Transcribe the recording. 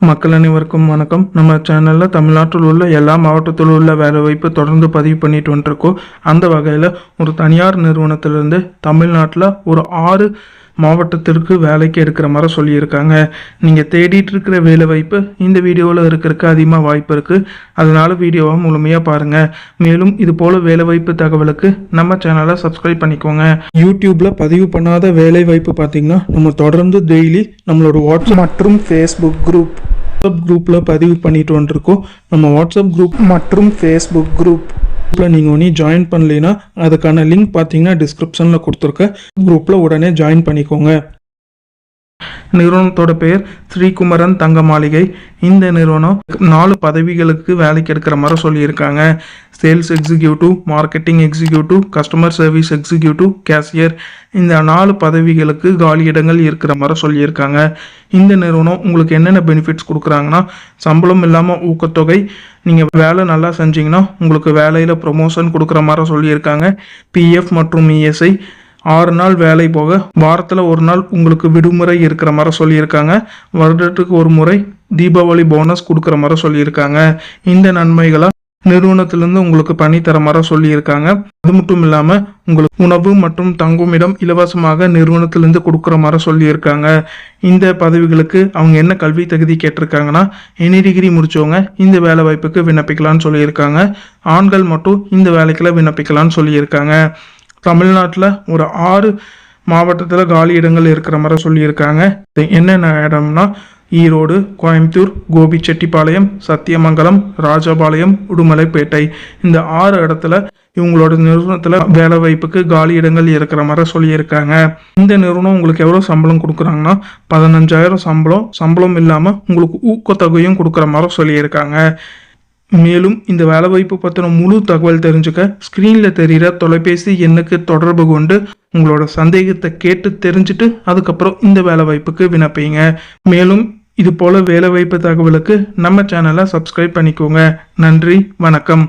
மக்கள் அனைவருக்கும் வணக்கம். நம்ம சேனலில் தமிழ்நாட்டில் உள்ள எல்லா மாவட்டத்தில் உள்ள வேலைவாய்ப்பு தொடர்ந்து பதிவு பண்ணிட்டு வந்துருக்கோம். அந்த வகையில் ஒரு தனியார் நிறுவனத்திலிருந்து தமிழ்நாட்டில் ஒரு ஆறு மாவட்டத்திற்கு வேலைக்கு எடுக்கிற மாதிரி சொல்லியிருக்காங்க. நீங்கள் தேடிட்டு இருக்கிற வேலைவாய்ப்பு இந்த வீடியோவில் இருக்கிறதுக்கு அதிகமாக வாய்ப்பு இருக்குது அதனால் வீடியோவை முழுமையாக பாருங்கள் மேலும் இது போல் வேலைவாய்ப்பு தகவலுக்கு நம்ம சேனலை சப்ஸ்கிரைப் பண்ணிக்கோங்க. யூடியூப்பில் பதிவு பண்ணாத வேலைவாய்ப்பு பார்த்தீங்கன்னா நம்ம தொடர்ந்து டெய்லி நம்மளோட வாட்ஸ்அப் மற்றும் ஃபேஸ்புக் குரூப் வாட்ஸ்அப் குரூப்பில் பதிவு பண்ணிட்டு வந்துருக்கோம். நம்ம வாட்ஸ்அப் குரூப் மற்றும் ஃபேஸ்புக் குரூப் குரூப்பில் நீங்கள் ஒன்றும் ஜாயின் பண்ணலைன்னா அதுக்கான லிங்க் பார்த்தீங்கன்னா டிஸ்கிரிப்ஷனில் கொடுத்துருக்கேன் குரூப்பில் உடனே ஜாயின் பண்ணிக்கோங்க. நிறுவனத்தோட பெயர் ஸ்ரீகுமரன் தங்க மாளிகை இந்த நிறுவனம் நாலு பதவிகளுக்கு வேலைக்கு எடுக்கிற மாதிரி சொல்லியிருக்காங்க. Sales executive marketing executive customer service executive cashier இந்த நாலு பதவிகளுக்கு காலி இடங்கள் இருக்கிற மாதிரி சொல்லியிருக்காங்க. இந்த நிறுவனம் உங்களுக்கு என்னென்ன பெனிஃபிட்ஸ் கொடுக்குறாங்கன்னா சம்பளம் இல்லாமல் ஊக்கத்தொகை நீங்கள் வேலை நல்லா செஞ்சீங்கன்னா உங்களுக்கு வேலையில் ப்ரொமோஷன் கொடுக்குற மாதிரி சொல்லியிருக்காங்க. பிஎஃப் மற்றும் இஎஸ்ஐ ஆறு நாள் வேலை போக வாரத்தில் ஒரு நாள் உங்களுக்கு விடுமுறை இருக்கிற மாதிரி சொல்லியிருக்காங்க. வருடத்துக்கு ஒரு முறை தீபாவளி போனஸ் கொடுக்குற மாதிரி சொல்லியிருக்காங்க. இந்த நன்மைகளை நிறுவனத்திலிருந்து உங்களுக்கு பண்ணி தர மாதிரி சொல்லியிருக்காங்க. அது மட்டும் இல்லாமல் உங்களுக்கு உணவு மற்றும் தங்குமிடம் இலவசமாக நிறுவனத்திலிருந்து கொடுக்குற மாதிரி சொல்லியிருக்காங்க. இந்த பதவிகளுக்கு அவங்க என்ன கல்வி தகுதி கேட்டிருக்காங்கன்னா எனி டிகிரி முடிச்சவங்க இந்த வேலை வாய்ப்புக்கு விண்ணப்பிக்கலாம்னு சொல்லியிருக்காங்க. ஆண்கள் மட்டும் இந்த வேலைக்கெல்லாம் விண்ணப்பிக்கலாம்னு சொல்லியிருக்காங்க. தமிழ்நாட்டில் ஒரு ஆறு மாவட்டத்தில் காலி இடங்கள் இருக்கிற மாதிரி சொல்லியிருக்காங்க. என்னென்ன இடம்னா ஈரோடு கோயம்புத்தூர் கோபிச்செட்டிப்பாளையம் சத்தியமங்கலம் ராஜபாளையம் உடுமலைப்பேட்டை. இந்த ஆறு இடத்துல இவங்களோட நிறுவனத்தில் வேலை வாய்ப்புக்கு காலி இடங்கள் இருக்கிற மாதிரி சொல்லியிருக்காங்க. இந்த நிறுவனம் உங்களுக்கு எவ்வளோ சம்பளம் கொடுக்குறாங்கன்னா பதினஞ்சாயிரம் சம்பளம் சம்பளம் இல்லாமல் உங்களுக்கு ஊக்கத்தொகையும் கொடுக்குற மாதிரி சொல்லியிருக்காங்க. மேலும் இந்த வேலைவாய்ப்பு பற்றின முழு தகவல் தெரிஞ்சுக்க ஸ்க்ரீனில் தெரிகிற தொலைபேசி எண்ணுக்கு தொடர்பு கொண்டு உங்களோட சந்தேகத்தை கேட்டு தெரிஞ்சுட்டு அதுக்கப்புறம் இந்த வேலைவாய்ப்புக்கு விண்ணப்பிங்க. மேலும் இது போல வேலைவாய்ப்பு தகவலுக்கு நம்ம சேனலை சப்ஸ்கிரைப் பண்ணிக்கோங்க. நன்றி வணக்கம்.